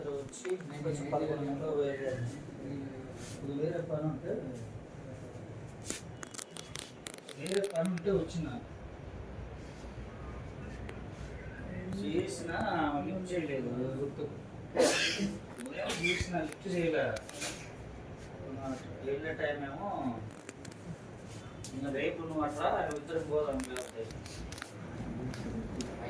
రాత్రి వచ్చి కొంచెం పదకొండు గంటలకు బయలుదేరాను ఇది వేరే పని ఉంటే వేరే పని ఉంటే వచ్చిన. చేసిన లిఫ్ట్ చేయలేదు గుర్తు చేసిన లిఫ్ట్ చేయలే. వెళ్ళే టైం ఏమో ఇంకా రేపు నువ్వు అట్లా ఇద్దరు పోదాం లేకపోతే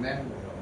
那。